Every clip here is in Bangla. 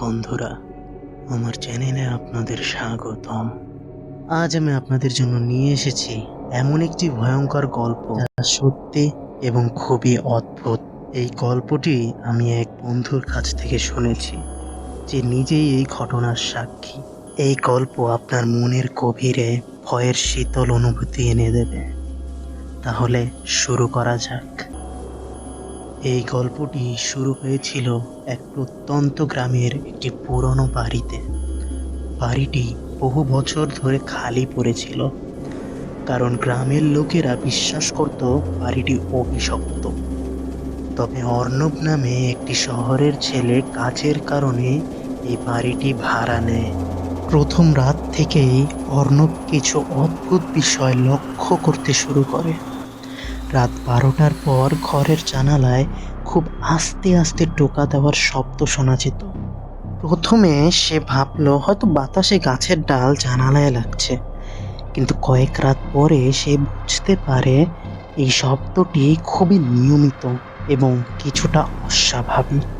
বন্ধুরা, আমার চ্যানেলে আপনাদের স্বাগতম। আজ আমি আপনাদের জন্য নিয়ে এসেছি এমন একটি ভয়ঙ্কর গল্প যা সত্যি এবং খুবই অদ্ভুত। এই গল্পটি আমি এক বন্ধুর কাছ থেকে শুনেছি, যে নিজেই এই ঘটনার সাক্ষী। এই গল্প আপনার মনের গভীরে ভয়ের শীতল অনুভূতি এনে দেবে। তাহলে শুরু করা যাক। এই গল্পটি শুরু হয়েছিল এক প্রত্যন্ত গ্রামের একটি পুরনো বাড়িতে। বাড়িটি বহু বছর ধরে খালি পড়েছিল, কারণ গ্রামের লোকেরা বিশ্বাস করত বাড়িটি অভিশপ্ত। তবে অর্ণব নামে একটি শহরের ছেলে কাজের কারণে এই বাড়িটি ভাড়া নেয়। প্রথম রাত থেকেই অর্ণব কিছু অদ্ভুত বিষয় লক্ষ্য করতে শুরু করে। রাত বারোটার পর ঘরের জানালায় খুব আস্তে আস্তে টোকা দেওয়ার শব্দ শোনা যেত। প্রথমে সে ভাবলো, হয়তো বাতাসে গাছের ডাল জানালায় লাগছে। কিন্তু কয়েক রাত পরে সে বুঝতে পারে এই শব্দটি খুবই নিয়মিত এবং কিছুটা অস্বাভাবিক।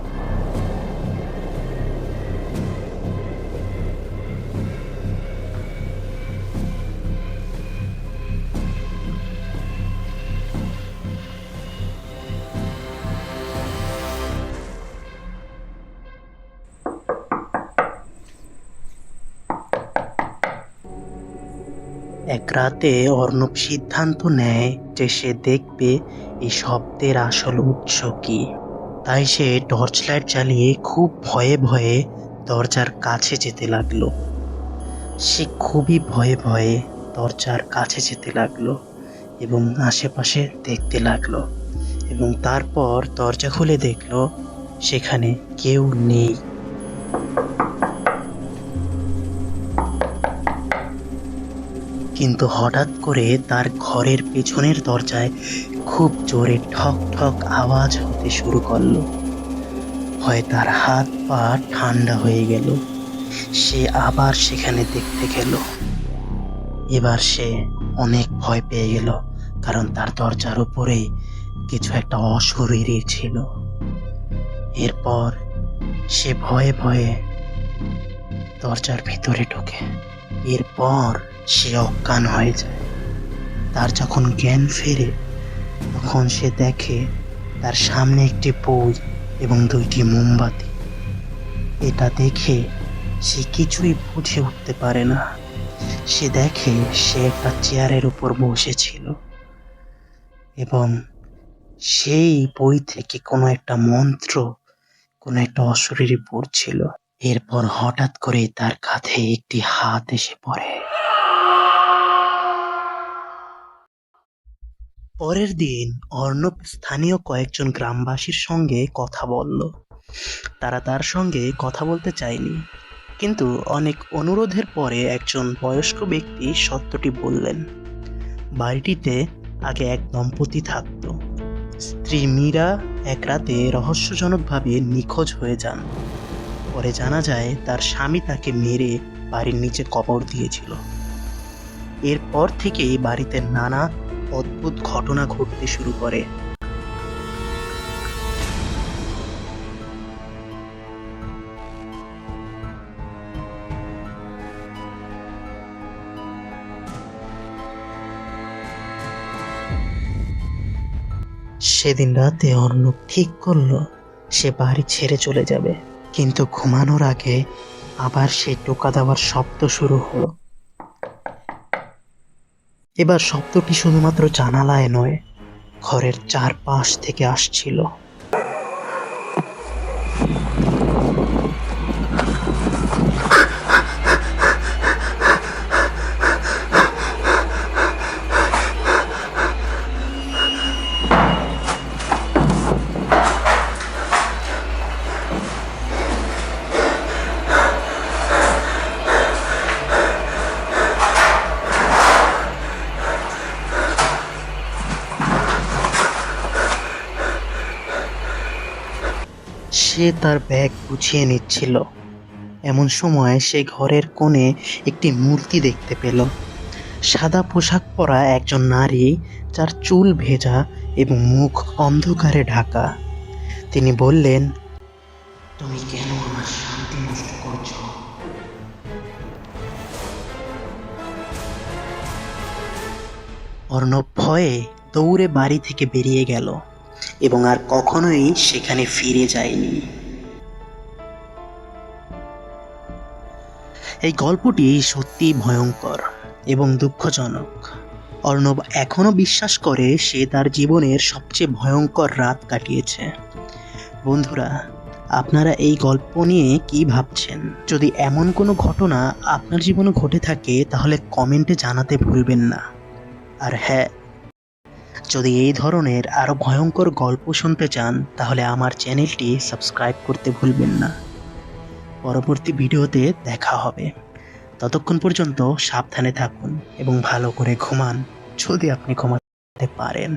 এক রাতে অর্ণব সিদ্ধান্ত নেয় যে সে দেখবে এই শব্দের আসল উৎস কি। তাই সে টর্চ লাইট জ্বালিয়ে খুব ভয়ে ভয়ে দরজার কাছে যেতে লাগল। সে খুবই ভয়ে ভয়ে দরজার কাছে যেতে লাগল এবং আশেপাশে দেখতে লাগল এবং তারপর দরজা খুলে দেখল সেখানে কেউ নেই। কিন্তু হঠাৎ করে তার ঘরের পেছনের দরজায় খুব জোরে ঠক ঠক আওয়াজ হতে শুরু করল। হয় তার হাত পা ঠান্ডা হয়ে গেল, সে আবার সেখানে দেখতে গেল। এবার সে অনেক ভয় পেয়ে গেল, কারণ তার দরজার উপরে কিছু একটা অশরীরী ছিল। এরপর সে ভয়ে ভয়ে দরজার ভিতরে ঢোকে। এরপর সে অজ্ঞান হয়ে যায়। তার যখন জ্ঞান ফেরে, তখন সে দেখে তার সামনে একটি বই এবং দুইটি মোমবাতি। এটা দেখে সে কিছুই বুঝে উঠতে পারে না। সে দেখে সে একটা চেয়ারের উপর বসেছিল এবং সেই বই থেকে কোনো একটা মন্ত্র, কোনো একটা অশরীরী পড়ছিল এরপর হঠাৎ করে তার কাঁধে একটি হাত এসে পড়ে। পরের দিন অর্ণব স্থানীয় কয়েকজন গ্রামবাসীর সঙ্গে কথা বলল। তারা তার সঙ্গে কথা বলতে চায়নি, কিন্তু অনেক অনুরোধের পরে একজন বয়স্ক ব্যক্তি সত্যটি বললেন, বাড়িটিতে আগে এক দম্পতি থাকত। স্ত্রী মীরা এক রাতে রহস্যজনকভাবে নিখোঁজ হয়ে যান। পরে জানা যায়, তার স্বামী তাকে মেরে বাড়ির নিচে কবর দিয়েছিল। এরপর থেকেই বাড়িতে নানা অদ্ভুত ঘটনা ঘটতে শুরু করে। সেদিন রাতে অর্ণব ঠিক করল, সে বাড়ি ছেড়ে চলে যাবে। কিন্তু ঘুমানোর আগে আবার সে টোকা দেওয়ার শব্দ শুরু হলো। এবার শব্দটি শুধুমাত্র জানালায় নয়, ঘরের চারপাশ থেকে আসছিল। সে তার ব্যাগ গুছিয়ে নিচ্ছিল। এমন সময় সে ঘরের কোণে একটি মূর্তি দেখতে পেল। সাদা পোশাক পরা একজন নারী, যার চুল ভেজা এবং মুখ অন্ধকারে ঢাকা। তিনি বললেন, তুমি কেন আমার শান্তি নষ্ট করছ? অর্ণব ভয়ে দৌড়ে বাড়ি থেকে বেরিয়ে গেল। এবং আর কখনোই সেখানে ফিরে যায়নি। এই গল্পটি সত্যিই ভয়ঙ্কর এবং দুঃখজনক। অর্ণব এখনও বিশ্বাস করে সে তার জীবনের সবচেয়ে ভয়ঙ্কর রাত কাটিয়েছে। বন্ধুরা, আপনারা এই গল্প নিয়ে কি ভাবছেন? যদি এমন কোনো ঘটনা আপনার জীবনে ঘটে থাকে, তাহলে কমেন্টে জানাতে ভুলবেন না। আর হ্যাঁ যদি এই ধরনের আরও ভয়ঙ্কর গল্প শুনতে চান, তাহলে আমার চ্যানেলটি সাবস্ক্রাইব করতে ভুলবেন না। পরবর্তী ভিডিওতে দেখা হবে। ততক্ষণ পর্যন্ত সাবধানে থাকুন এবং ভালো করে ঘুমান। যদি আপনি ঘুমাতে পারেন।